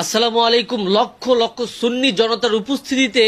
আসসালামু আলাইকুম। লক্ষ লক্ষ সুন্নি জনতার উপস্থিতিতে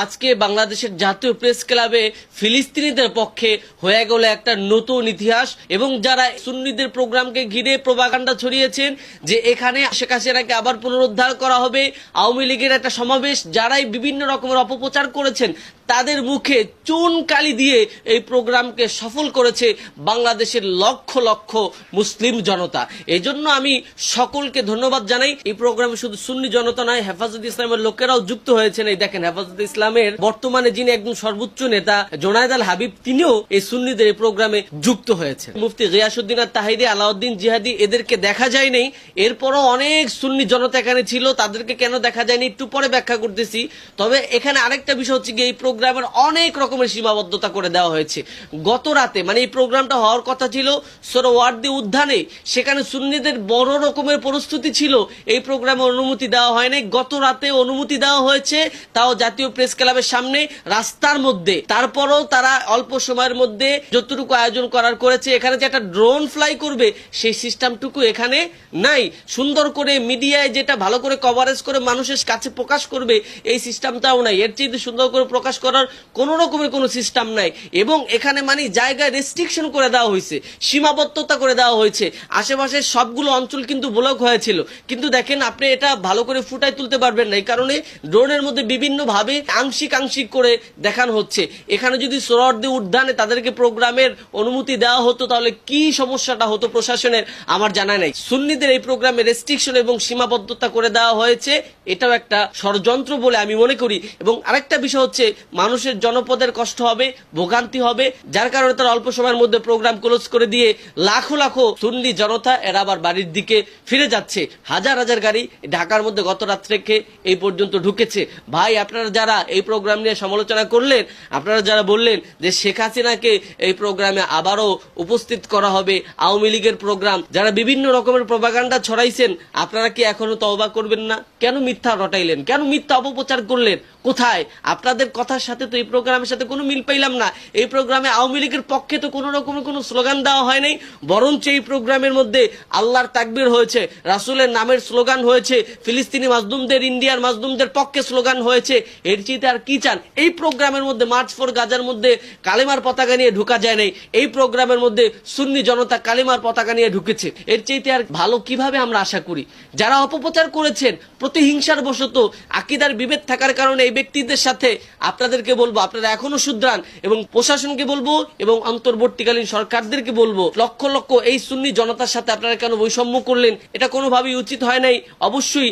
আজকে বাংলাদেশের জাতীয় প্রেস ক্লাবে ফিলিস্তিনিদের পক্ষে হয়ে গেল একটা নতুন ইতিহাস এবং যারা সুন্নিদের প্রোগ্রামকে ঘিরে প্রভাকাণ্ডা ছড়িয়েছেন, যে এখানে শেখ হাসিনাকে আবার পুনরুদ্ধার করা হবে, আওয়ামী লীগের একটা সমাবেশ যারাই বিভিন্ন রকমের অপপ্রচার করেছেন, তাদের মুখে চুন কালি দিয়ে এই প্রোগ্রামকে সফল করেছে বাংলাদেশের লক্ষ লক্ষ মুসলিম জনতা। এই জন্য আমি সকলকে ধন্যবাদ জানাই। এই প্রোগ্রামে শুধু সুন্নি জনতা নয়, হেফাজত ইসলামের লোকেরাও যুক্ত হয়েছেন। এই দেখেন, হেফাজত ইসলামের বর্তমানে যিনি একজন সর্বোচ্চ নেতা, জোনায়দ আল হাবিব, তিনিও এই সুন্নিদের এই প্রোগ্রামে যুক্ত হয়েছে মুফতি গিয়াসুদ্দিন আর তাহিদি, আলাউদ্দিন জিহাদি এদেরকে দেখা যায় নাই। এরপরও অনেক সুন্নি জনতা এখানে ছিল, তাদেরকে কেন দেখা যায়নি একটু পরে ব্যাখ্যা করতেছি। তবে এখানে আরেকটা বিষয় হচ্ছে গিয়ে এই প্রোগ্রামের অনেক রকমের সীমাবদ্ধতা করে দেওয়া হয়েছে। গত রাতে মানে এই প্রোগ্রামটা হওয়ার কথা ছিল সোরোয়ার্দি উদ্যানে সেখানে সুন্নিদের বড় রকমের প্রস্তুতি ছিল। এই প্রোগ্রামে অনুমতি দেওয়া হয়নি গত রাতে অনুমতি দেওয়া হয়েছে, তাও জাতীয় প্রেস ক্লাবের সামনে রাস্তার মধ্যে। তারপরও তারা অল্প সময়ের মধ্যে যতটুকু আয়োজন করার করেছে, এখানে যে একটা ড্রোন ফ্লাই করবে, সেই সিস্টেমটুকু এখানে নাই। সুন্দর করে মিডিয়ায় যেটা ভালো করে কভারেজ করে মানুষের কাছে প্রকাশ করবে, এই সিস্টেমটাও নাই। এর চেয়ে সুন্দর করে প্রকাশ করার কোন রকমের কোনো সিস্টেম নাই। এবং এখানে মানে জায়গায় রেস্ট্রিকশন করে দেওয়া হয়েছে, সীমাবদ্ধতা করে দেওয়া হয়েছে। আশেপাশে সবগুলো অঞ্চল কিন্তু ব্লক হয়েছিল। কিন্তু দেখেন, আপনি এটা ভালো করে ফুটাই তুলতে পারবেন না। এই কারণে ড্রোনের মধ্যে বিভিন্ন ভাবে আংশিক আংশিক করে দেখানো হচ্ছে। এখানে যদি সোরর্দি উদ্যানে তাদেরকে প্রোগ্রামের অনুমতি দেওয়া হতো, তাহলে কি সমস্যাটা হতো প্রশাসনের? আমার জানা নেই। সুন্নিদের এই প্রোগ্রামে রেস্ট্রিকশন এবং সীমাবদ্ধতা করে দেওয়া হয়েছে, এটাও একটা ষড়যন্ত্র বলে আমি মনে করি। এবং আরেকটা বিষয় হচ্ছে, মানুষের জনপদের কষ্ট হবে, ভোগান্তি হবে, যার কারণে তারা অল্প সময়ের মধ্যে প্রোগ্রাম ক্লোজ করে দিয়ে লাখো লাখো সুন্নি জনতা এরা আবার বাড়ির দিকে ফিরে যাচ্ছে। হাজার হাজার গাড়ি ঢাকার মধ্যে গত রাত থেকে এই পর্যন্ত ঢুকেছে। ভাই, আপনারা যারা এই প্রোগ্রাম নিয়ে সমালোচনা করলেন, আপনারা যারা বললেন যে শেখ হাসিনাকে এই প্রোগ্রামে আবারও উপস্থিত করা হবে, আওয়ামী লীগের প্রোগ্রাম যারা বিভিন্ন রকমের প্রভাকাণ্ডা ছড়াইছেন, আপনারা কি এখনও তওবা করবেন না? কেন মিথ্যা রটাইলেন? কেন মিথ্যা অপপ্রচার করলেন? কোথায়? আপনাদের কথার সাথে তো এই প্রোগ্রামের সাথে কোনো মিল পাইলাম না। এই প্রোগ্রামে আওয়ামী লীগের পক্ষে তো কোনো রকমের কোনো স্লোগান দেওয়া হয় নাই, বরঞ্চ এই প্রোগ্রামের মধ্যে আল্লাহর তাকবির হয়েছে, রাসূলের নামের স্লোগান হয়েছে, ফিলিস্তিনি মাজদুমদের ইন্ডিয়ার মাজদুমদের পক্ষে স্লোগান হয়েছে, এর চেয়ে আর কি চান? এই প্রোগ্রামের মধ্যে, মার্চ ফর গাজার মধ্যে কালিমার পতাকা নিয়ে ঢুকা যায় নাই। এই প্রোগ্রামের মধ্যে সুন্নি জনতা কালিমার পতাকা নিয়ে ঢুকেছে। এর চেয়ে আর ভালো কীভাবে আমরা আশা করি? যারা অপপ্রচার করেছেন, প্রতিহিংসার বশত আকিদার বিভেদ থাকার কারণে এই ব্যক্তিদের সাথে আপনাদেরকে বলব, আপনারা এখনও শুধরান এবং প্রশাসনকে বলব এবং অন্তর্বর্তীকালীন সরকারদেরকে বলব, লক্ষ লক্ষ এই সুন্নি জনতার সাথে আপনারা কেন বৈষম্য করলেন? এটা কোনোভাবেই উচিত হয় নাই। অবশ্যই